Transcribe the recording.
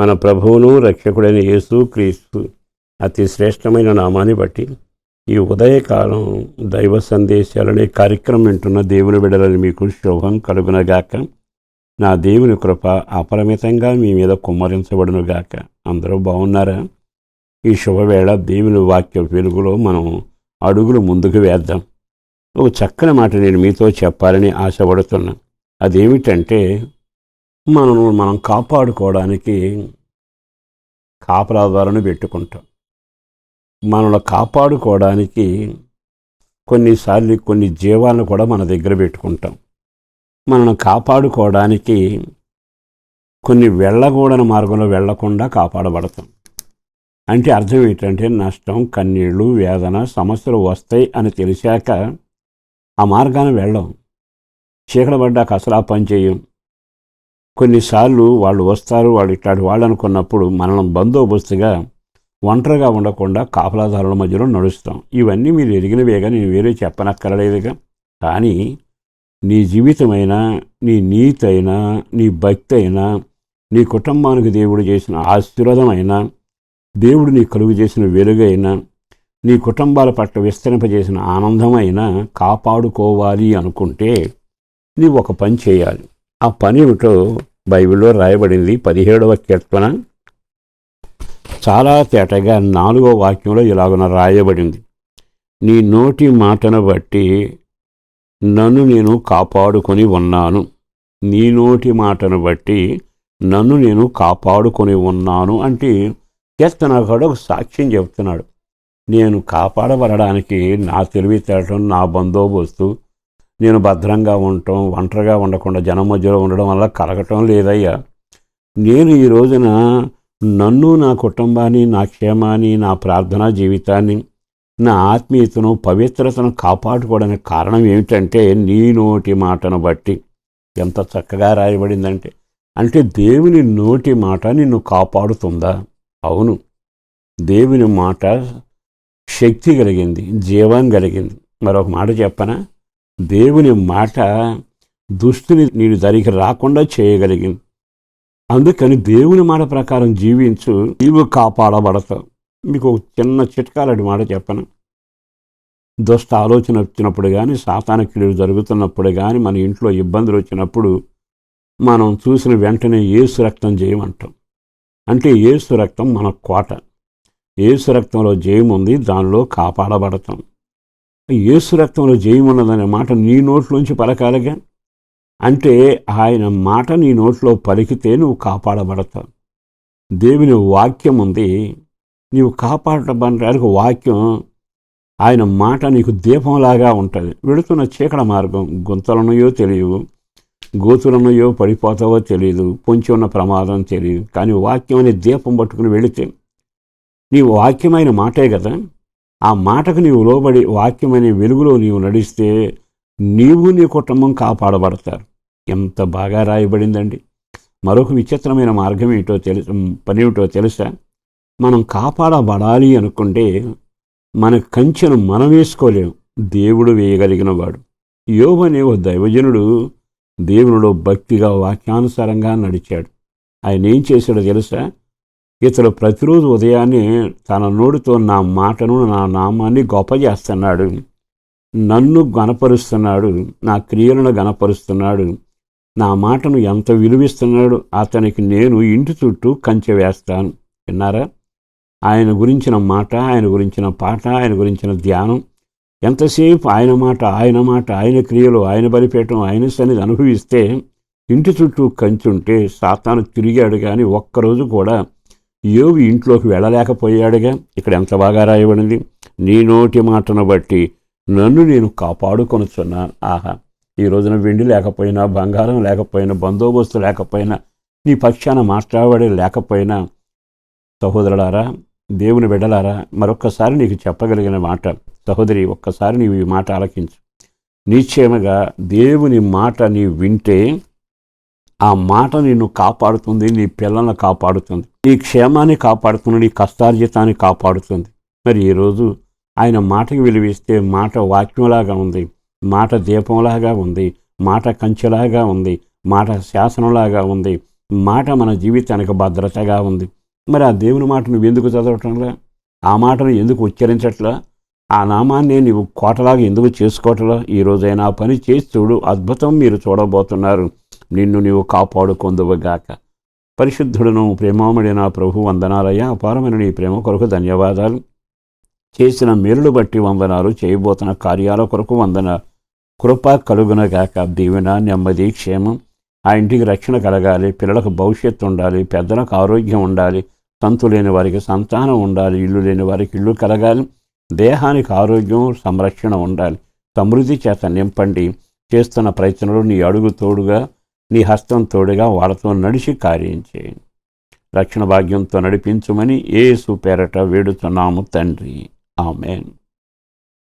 మన ప్రభువును రక్షకుడైన యేసు క్రీస్తు అతి శ్రేష్టమైన నామాన్ని బట్టి ఈ ఉదయకాలం దైవ సందేశాలనే కార్యక్రమం వింటున్న దేవుని బిడలని మీకు శుభం కలుగునగాక. నా దేవుని కృప అపరిమితంగా మీ మీద కుమ్మరించబడునుగాక అందరూ బాగున్నారా? ఈ శుభవేళ దేవుని వాక్య వెలుగులో మనం అడుగులు ముందుకు వేద్దాం. ఒక చక్కని మాట నేను మీతో చెప్పాలని ఆశపడుతున్నాను అదేమిటంటే మనను మనం కాపాడుకోవడానికి కాపలాదారుని పెట్టుకుంటాం. మనల్ని కాపాడుకోవడానికి కొన్నిసార్లు కొన్ని జీవాలను కూడా మన దగ్గర పెట్టుకుంటాం. మనల్ని కాపాడుకోవడానికి కొన్ని వెళ్ళకూడని మార్గంలో వెళ్ళకుండా కాపాడబడతాం. అంటే అర్థం ఏంటంటే నష్టం కన్నీళ్ళు వేదన సమస్యలు వస్తాయి అని తెలిసాక ఆ మార్గాన్ని వెళ్ళం. చీకటి అసలు ఆ పని చేయం. కొన్నిసార్లు వాళ్ళు వస్తారు వాళ్ళు ఇట్లాంటి వాళ్ళు అనుకున్నప్పుడు మనం బందోబస్తుగా ఒంటరిగా ఉండకుండా కాపలాదారుల మధ్యలో నడుస్తాం. ఇవన్నీ మీరు ఎరిగినవేగా నేను వేరే చెప్పనక్కరలేదుగా. కానీ నీ జీవితమైనా నీ నీతి అయినా నీ భక్తి అయినా నీ కుటుంబానికి దేవుడు చేసిన ఆశీర్వాదమైనా దేవుడు నీ కలుగు చేసిన వెలుగైనా నీ కుటుంబాల పట్ల విస్తరింపజేసిన ఆనందమైనా కాపాడుకోవాలి అనుకుంటే నీవు ఒక పని చేయాలి. ఆ పని ఏమిటో బైబిల్లో రాయబడింది పదిహేడవ కీర్తన. చాలా తేటగా నాలుగో వాక్యంలో ఇలాగున రాయబడింది. నీ నోటి మాటను బట్టి నన్ను నేను కాపాడుకొని ఉన్నాను. నీ నోటి మాటను బట్టి నన్ను నేను కాపాడుకొని ఉన్నాను అంటే కీర్తనగాడు ఒక సాక్ష్యం చెప్తున్నాడు. నేను కాపాడబడడానికి నా తెలివితేటం నా బందోబస్తు నేను భద్రంగా ఉండటం ఒంటరిగా ఉండకుండా జనం మధ్యలో ఉండడం వల్ల కలగటం లేదయ్యా. నేను ఈ రోజున నన్ను నా కుటుంబాన్ని నా క్షేమాన్ని నా ప్రార్థనా జీవితాన్ని నా ఆత్మీయతను పవిత్రతను కాపాడుకోవడానికి కారణం ఏమిటంటే నీ నోటి మాటను బట్టి. ఎంత చక్కగా రాయబడిందంటే అంటే దేవుని నోటి మాట నిన్ను కాపాడుతుందా? అవును. దేవుని మాట శక్తి కలిగింది జీవం కలిగింది. మరొక మాట చెప్పనా? దేవుని మాట దుస్తుని నేను దరికి రాకుండా చేయగలిగింది అందుకని దేవుని మాట ప్రకారం జీవించు నీవు కాపాడబడతావు. మీకు ఒక చిన్న చిట్కాలటి మాట చెప్పను. దుష్ట ఆలోచన వచ్చినప్పుడు కానీ సాతాన క్రియలు జరుగుతున్నప్పుడు కానీ మన ఇంట్లో ఇబ్బందులు వచ్చినప్పుడు మనం చూసిన వెంటనే ఏసు రక్తం జయమంటాం అంటే. ఏసు రక్తం మన కోట. ఏసు రక్తంలో జయం ఉంది దానిలో కాపాడబడతాం. ఏసు రక్తంలో జయమున్నదనే మాట నీ నోట్లోంచి పలకాలిగా? అంటే ఆయన మాట నీ నోట్లో పలికితే నువ్వు కాపాడబడతావు. దేవుని వాక్యం ఉంది నీవు కాపాడబడడానికి వాక్యం ఆయన మాట నీకు దీపంలాగా ఉంటుంది. వెళుతున్న చీకడ మార్గం గుంతలనయో తెలియవు గోతులనయో పడిపోతావో తెలియదు పొంచి ఉన్న ప్రమాదం తెలియదు. కానీ వాక్యం అనే దీపం పట్టుకుని వెళితే నీ వాక్యమైన మాటే కదా? ఆ మాటకు నీవు లోబడి వాక్యమనే వెలుగులో నీవు నడిస్తే నీవు నీ కుటుంబం కాపాడబడతారు. ఎంత బాగా రాయబడిందండి. మరొక విచిత్రమైన మార్గం ఏమిటో తెలుసు పని తెలుసా? మనం కాపాడబడాలి అనుకుంటే మన కంచెను మనం వేసుకోలేము. దేవుడు వేయగలిగిన వాడు యోబు అనే ఓ దైవజనుడు దేవునిలో భక్తిగా వాక్యానుసారంగా నడిచాడు. ఆయన ఏం చేశాడో తెలుసా? ఇతడు ప్రతిరోజు ఉదయాన్నే తన నోటితో నా మాటను నా నామాన్ని గొప్ప చేస్తున్నాడు నన్ను గనపరుస్తున్నాడు నా క్రియలను గనపరుస్తున్నాడు నా మాటను ఎంత విలువిస్తున్నాడు అతనికి నేను ఇంటి చుట్టూ కంచె వేస్తాను. విన్నారా? ఆయన గురించిన మాట ఆయన గురించిన పాట ఆయన గురించిన ధ్యానం. ఎంతసేపు ఆయన మాట ఆయన మాట ఆయన క్రియలు ఆయన బలిపేయటం ఆయన సన్నిధి అనుభవిస్తే ఇంటి చుట్టూ కంచుంటే సాతాను తిరిగాడు కానీ ఒక్కరోజు కూడా యోవి ఇంట్లోకి వెళ్ళలేకపోయాడుగా. ఇక్కడ ఎంత బాగా రాయబడింది? నీ నోటి మాటను బట్టి నన్ను నేను కాపాడుకొనుచున్నాను ఆహా ఈ రోజున వెండి లేకపోయినా బంగారం లేకపోయినా బందోబస్తు లేకపోయినా నీ పక్షాన మాట్లాడే లేకపోయినా సహోదరులారా దేవుని బిడ్డలారా మరొక్కసారి నీకు చెప్పగలిగిన మాట సహోదరి ఒక్కసారి నీవు ఈ మాట ఆలకించు. నిశ్చయముగా దేవుని మాట నీ వింటే ఆ మాట నిన్ను కాపాడుతుంది నీ పిల్లలను కాపాడుతుంది నీ క్షేమాన్ని కాపాడుతుంది నీ కష్టార్జితాన్ని కాపాడుతుంది. మరి ఈరోజు ఆయన మాటకి విలువిస్తే మాట వాక్యంలాగా ఉంది మాట దీపంలాగా ఉంది మాట కంచెలాగా ఉంది మాట శాసనంలాగా ఉంది మాట మన జీవితానికి భద్రతగా ఉంది. మరి ఆ దేవుని మాట నువ్వు ఎందుకు చదవటంలా? ఆ మాటను ఎందుకు ఉచ్చరించట్లా? ఆ నామాన్ని నీవు కోటలాగా ఎందుకు చేసుకోవట్లా? ఈ రోజైనా పని చేసి చూడు అద్భుతం మీరు చూడబోతున్నారు. నిన్ను నీవు కాపాడుకొందువుగాక. పరిశుద్ధుడును ప్రేమామడి నా ప్రభు వందనాలయ్యా. అపారమైన నీ ప్రేమ కొరకు ధన్యవాదాలు. చేసిన మేలులు బట్టి వందనాలు. చేయబోతున్న కార్యాల కొరకు వందన కృప కలుగునగాక. దీవెన నెమ్మది క్షేమం. ఆ ఇంటికి రక్షణ కలగాలి. పిల్లలకు భవిష్యత్తు ఉండాలి. పెద్దలకు ఆరోగ్యం ఉండాలి. సంతు లేని వారికి సంతానం ఉండాలి. ఇల్లు లేని వారికి ఇల్లు కలగాలి. దేహానికి ఆరోగ్యం సంరక్షణ ఉండాలి. సమృద్ధి చేత నింపండి. చేస్తున్న ప్రయత్నంలో నీ అడుగు తోడుగా నీ హస్తం తోడుగా వాళ్ళతో నడిచి కార్యం చేయండి. రక్షణ భాగ్యంతో నడిపించుమని ఏసు పేరట వేడుతున్నాము తండ్రి. ఆమెన్.